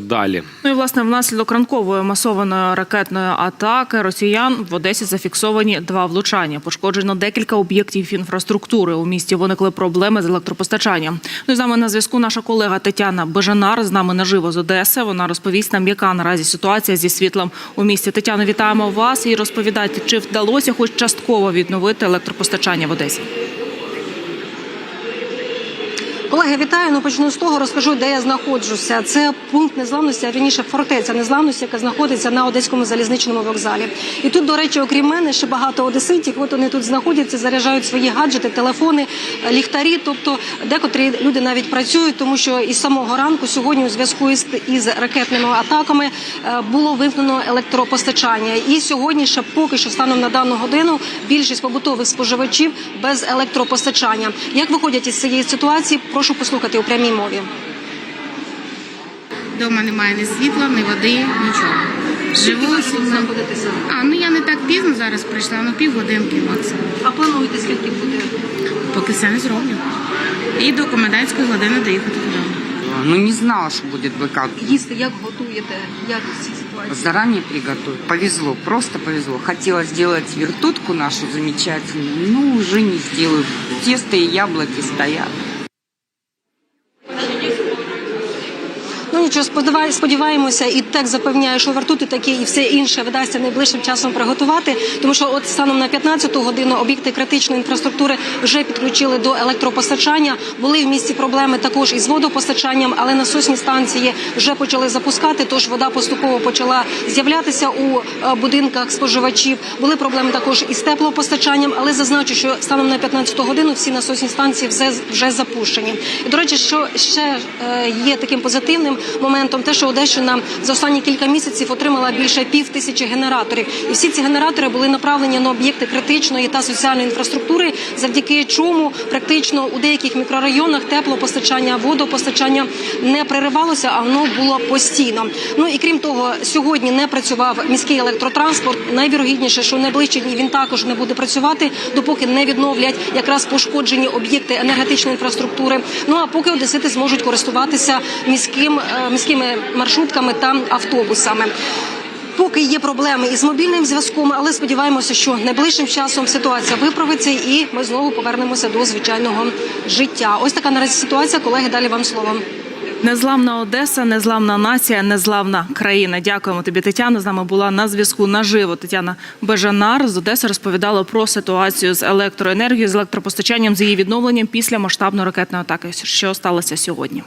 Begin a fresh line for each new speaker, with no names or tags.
Далі
Ну і власне внаслідок ранкової масованої ракетної атаки росіян в Одесі зафіксовані два влучання. Пошкоджено декілька об'єктів інфраструктури. У місті виникли проблеми з електропостачанням. Ну і з нами на зв'язку наша колега Тетяна Бежанар з нами наживо з Одеси. Вона розповість нам, яка наразі ситуація зі світлом у місті. Тетяно, вітаємо вас і розповідайте, чи вдалося хоч частково відновити електропостачання в Одесі.
Колеги, вітаю. Ну почну з того, розкажу, де я знаходжуся. Це пункт незламності, а вірніше фортеця незламності, яка знаходиться на одеському залізничному вокзалі. І тут, до речі, окрім мене, ще багато одеситів. От вони тут знаходяться, заряджають свої гаджети, телефони, ліхтарі. Тобто, декотрі люди навіть працюють, тому що із самого ранку сьогодні у зв'язку із, із ракетними атаками е, було вимкнено електропостачання. І сьогодні ще поки що станом на дану годину більшість побутових споживачів без електропостачання. Як виходять із цієї ситуації? Прошу послухати у прямій мові.
Дома немає ні світла, ні води, нічого. Живу сильно. А ну я не так пізно зараз прийшла, ну півгодинки максимум.
А плануєте скільки буде?
Поки все не зроблю. І до комендантської години доїхати додому.
Ну, не знала, что будет блэкаут.
Їсти як готуєте? Як в цій ситуації?
Заранее приготовить. Повезло, просто повезло. Хотела сделать вертутку нашу замечательную, но уже не сделаю. Тесто и яблоки стоят.
Ну нічого, сподіваємося, і так запевняє, що вартути такі і все інше вдасться найближчим часом приготувати. Тому що от станом на 15-ту годину об'єкти критичної інфраструктури вже підключили до електропостачання. Були в місті проблеми також із водопостачанням, але насосні станції вже почали запускати. Тож вода поступово почала з'являтися у е, будинках споживачів. Були проблеми також із теплопостачанням, але зазначу, що станом на 15-ту годину всі насосні станції вже, вже запущені. І до речі, що ще е, є таким позитивним моментом, те, що Одещина за останні кілька місяців отримала більше пів тисячі генераторів, і всі ці генератори були направлені на об'єкти критичної та соціальної інфраструктури, завдяки чому практично у деяких мікрорайонах теплопостачання, водопостачання не переривалося, а воно було постійно. Ну і крім того, сьогодні не працював міський електротранспорт. Найвірогідніше, що найближчі дні він також не буде працювати, допоки не відновлять якраз пошкоджені об'єкти енергетичної інфраструктури. Ну а поки одесити зможуть користуватися міським міськими маршрутками та автобусами. Поки є проблеми із мобільним зв'язком, але сподіваємося, що найближчим часом ситуація виправиться і ми знову повернемося до звичайного життя. Ось така наразі ситуація. Колеги, далі вам слово.
Незламна Одеса, незламна нація, незламна країна. Дякуємо тобі, Тетяно. З нами була на зв'язку наживо. Тетяна Бежанар з Одеси розповідала про ситуацію з електроенергією, з електропостачанням, з її відновленням після масштабної ракетної атаки, що сталося сьогодні.